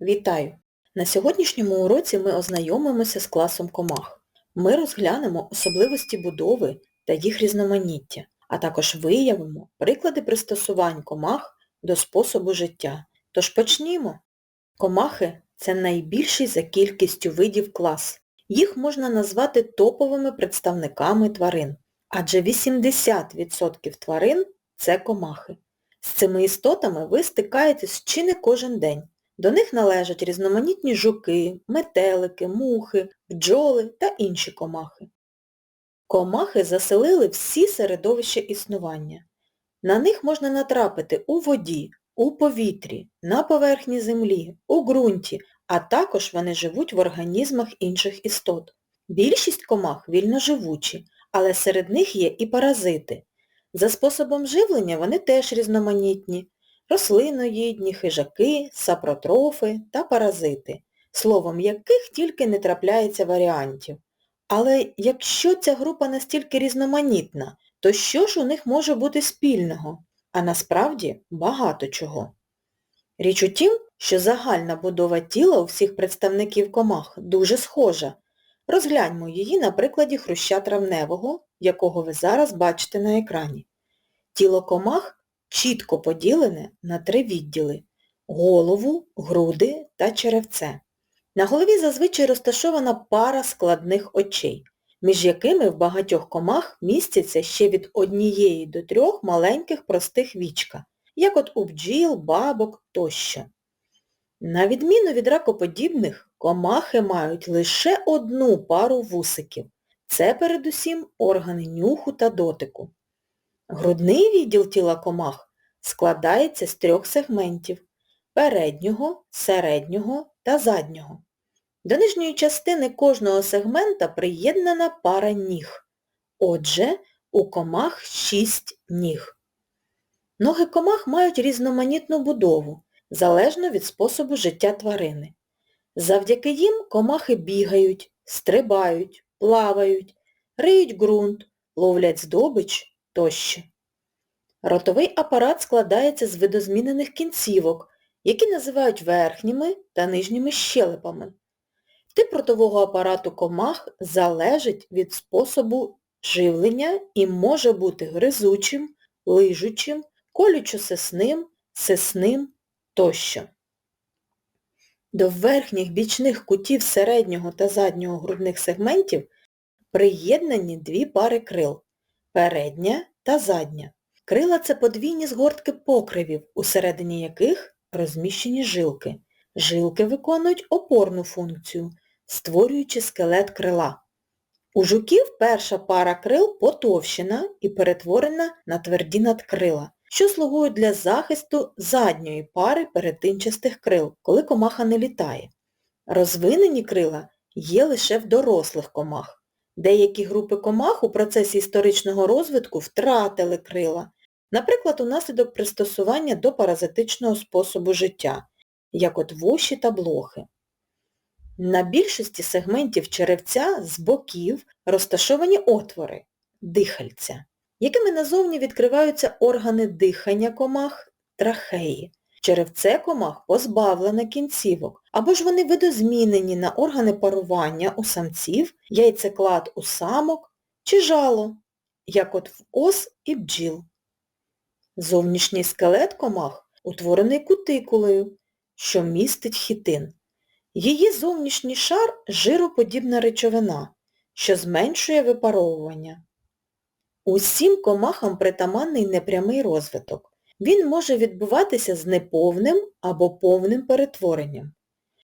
Вітаю! На сьогоднішньому уроці ми ознайомимося з класом комах. Ми розглянемо особливості будови та їх різноманіття, а також виявимо приклади пристосувань комах до способу життя. Тож почнімо. Комахи – це найбільший за кількістю видів клас. Їх можна назвати топовими представниками тварин, адже 80% тварин – це комахи. З цими істотами ви стикаєтесь чи не кожен день. До них належать різноманітні жуки, метелики, мухи, бджоли та інші комахи. Комахи заселили всі середовища існування. На них можна натрапити у воді, у повітрі, на поверхні землі, у ґрунті, а також вони живуть в організмах інших істот. Більшість комах вільноживучі, але серед них є і паразити. За способом живлення вони теж різноманітні рослиноїдні, хижаки, сапротрофи та паразити, словом яких тільки не трапляється варіантів. Але якщо ця група настільки різноманітна, то що ж у них може бути спільного? А насправді багато чого. Річ у тім, що загальна будова тіла у всіх представників комах дуже схожа. Розгляньмо її на прикладі хруща травневого, якого ви зараз бачите на екрані. Тіло комах чітко поділене на три відділи – голову, груди та черевце. На голові зазвичай розташована пара складних очей, між якими в багатьох комах містяться ще від однієї до трьох маленьких простих вічка, як от у бджіл, бабок тощо. На відміну від ракоподібних, комахи мають лише одну пару вусиків. Це передусім органи нюху та дотику. Грудний відділ тіла комах складається з трьох сегментів переднього, середнього та заднього. До нижньої частини кожного сегмента приєднана пара ніг. Отже, у комах шість ніг. Ноги комах мають різноманітну будову, залежно від способу життя тварини. Завдяки їм комахи бігають, стрибають, плавають, риють ґрунт, ловлять здобич тощо. Ротовий апарат складається з видозмінених кінцівок, які називають верхніми та нижніми щелепами. Тип ротового апарату комах залежить від способу живлення і може бути гризучим, лижучим, колючо-сесним, сесним тощо. До верхніх бічних кутів середнього та заднього грудних сегментів приєднані дві пари крил – передня та задня. Крила це подвійні згортки покривів, усередині яких розміщені жилки. Жилки виконують опорну функцію, створюючи скелет крила. У жуків перша пара крил потовщена і перетворена на тверді надкрила, що слугують для захисту задньої пари перетинчастих крил, коли комаха не літає. Розвинені крила є лише в дорослих комах. Деякі групи комах у процесі історичного розвитку втратили крила, наприклад, унаслідок пристосування до паразитичного способу життя, як от воші та блохи. На більшості сегментів черевця з боків розташовані отвори – дихальця, якими назовні відкриваються органи дихання комах трахеї. Черевце комах позбавлене кінцівок, або ж вони видозмінені на органи парування у самців, яйцеклад у самок чи жало, як от в ос і бджіл. Зовнішній скелет комах утворений кутикулею, що містить хітин. Її зовнішній шар жироподібна речовина, що зменшує випаровування. Усім комахам притаманний непрямий розвиток. Він може відбуватися з неповним або повним перетворенням.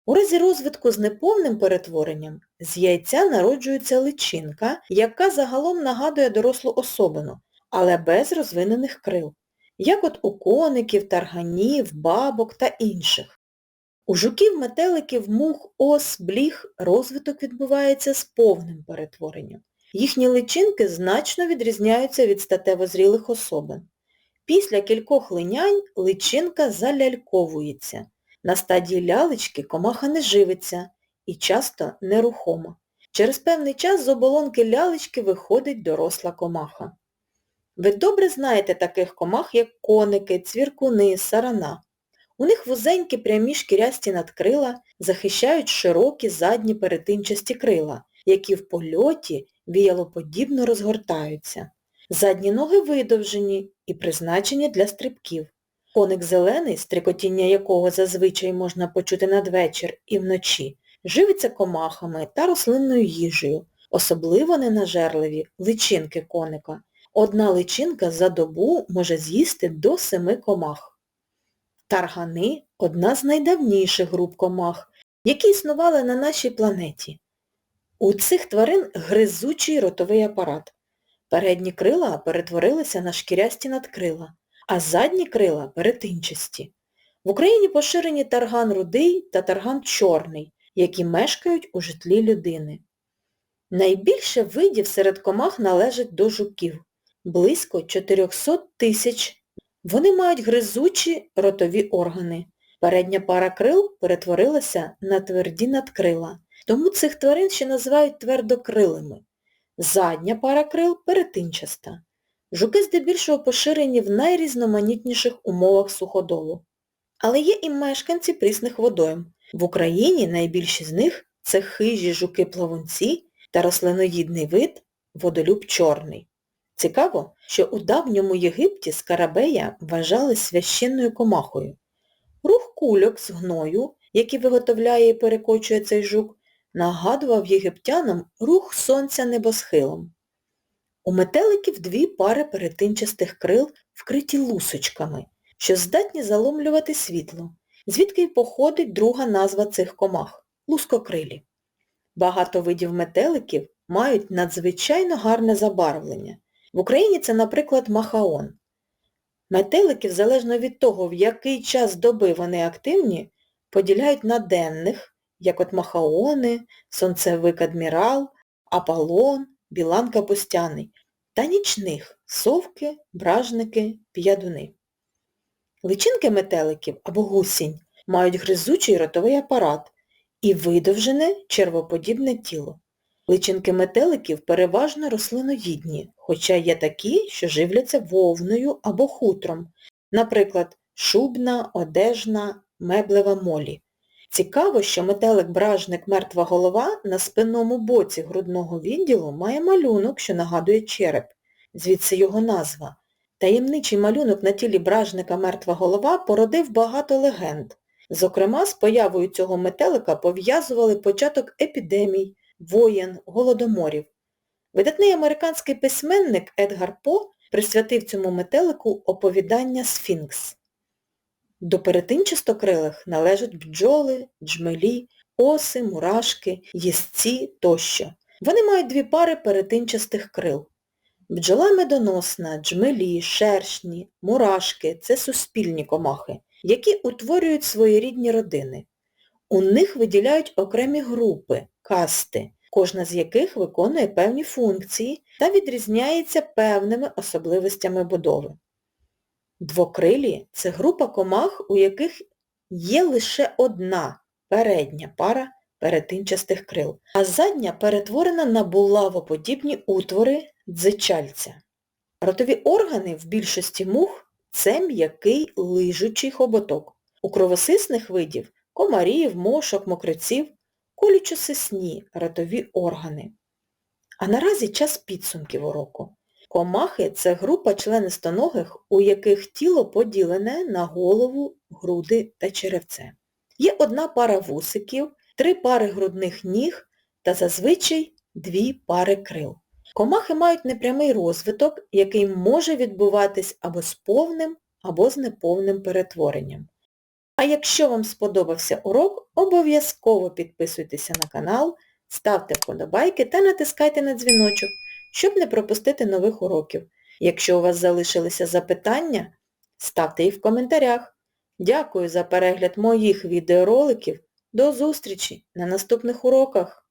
У разі розвитку з неповним перетворенням з яйця народжується личинка, яка загалом нагадує дорослу особину, але без розвинених крил, як от у коників, тарганів, бабок та інших. У жуків, метеликів, мух, ос, бліг розвиток відбувається з повним перетворенням. Їхні личинки значно відрізняються від статево зрілих особин. Після кількох линянь личинка заляльковується. На стадії лялечки комаха не живиться і часто нерухома. Через певний час з оболонки лялечки виходить доросла комаха. Ви добре знаєте таких комах, як коники, цвіркуни, сарана. У них вузенькі прямі шкірясті надкрила захищають широкі задні перетинчасті крила, які в польоті віялоподібно розгортаються. Задні ноги видовжені і призначені для стрибків. Коник зелений, стрикотіння якого зазвичай можна почути надвечір і вночі, живиться комахами та рослинною їжею, особливо ненажерливі личинки коника. Одна личинка за добу може з'їсти до семи комах. Таргани – одна з найдавніших груп комах, які існували на нашій планеті. У цих тварин гризучий ротовий апарат. Передні крила перетворилися на шкірясті надкрила, а задні крила перетинчасті. В Україні поширені тарган рудий та тарган чорний, які мешкають у житлі людини. Найбільше видів серед комах належать до жуків – близько 400 тисяч. Вони мають гризучі ротові органи. Передня пара крил перетворилася на тверді надкрила, тому цих тварин ще називають твердокрилими. Задня пара крил перетинчаста. Жуки здебільшого поширені в найрізноманітніших умовах суходолу. Але є і мешканці прісних водойм. В Україні найбільші з них це хижі жуки-плавунці та рослиноїдний вид водолюб чорний. Цікаво, що у давньому Єгипті скарабея вважали священною комахою. Рух кульок з гною, який виготовляє і перекочує цей жук, нагадував єгиптянам рух сонця небосхилом. У метеликів дві пари перетинчастих крил вкриті лусочками, що здатні заломлювати світло, звідки й походить друга назва цих комах – лускокрилі. Багато видів метеликів мають надзвичайно гарне забарвлення. В Україні це, наприклад, махаон. Метеликів, залежно від того, в який час доби вони активні, поділяють на денних, як от махаони, сонцевик адмірал, аполлон, білан капустяний, та нічних совки, бражники, п'ядуни. Личинки метеликів або гусінь мають гризучий ротовий апарат і видовжене червоподібне тіло. Личинки метеликів переважно рослиноїдні, хоча є такі, що живляться вовною або хутром, наприклад, шубна, одежна, меблева молі. Цікаво, що метелик-бражник мертва голова на спинному боці грудного відділу має малюнок, що нагадує череп, звідси його назва. Таємничий малюнок на тілі бражника мертва голова породив багато легенд. Зокрема, з появою цього метелика пов'язували початок епідемій, воєн, голодоморів. Видатний американський письменник Едгар По присвятив цьому метелику оповідання Сфінкс. До перетинчастокрилих належать бджоли, джмелі, оси, мурашки, їстці тощо. Вони мають дві пари перетинчастих крил. Бджола медоносна, джмелі, шершні, мурашки – це суспільні комахи, які утворюють своєрідні родини. У них виділяють окремі групи, касти, кожна з яких виконує певні функції та відрізняється певними особливостями будови. Двокрилі – це група комах, у яких є лише одна передня пара перетинчастих крил, а задня перетворена на булавоподібні утвори дзичальця. Ротові органи в більшості мух – це м'який лижучий хоботок. У кровосисних видів – комарів, мошок, мокриців – колючосисні ротові органи. А наразі час підсумків уроку. Комахи – це група членистоногих, у яких тіло поділене на голову, груди та черевце. Є одна пара вусиків, три пари грудних ніг та зазвичай дві пари крил. Комахи мають непрямий розвиток, який може відбуватись або з повним, або з неповним перетворенням. А якщо вам сподобався урок, обов'язково підписуйтеся на канал, ставте вподобайки та натискайте на дзвіночок, щоб не пропустити нових уроків. Якщо у вас залишилися запитання, ставте їх в коментарях. Дякую за перегляд моїх відеороликів. До зустрічі на наступних уроках!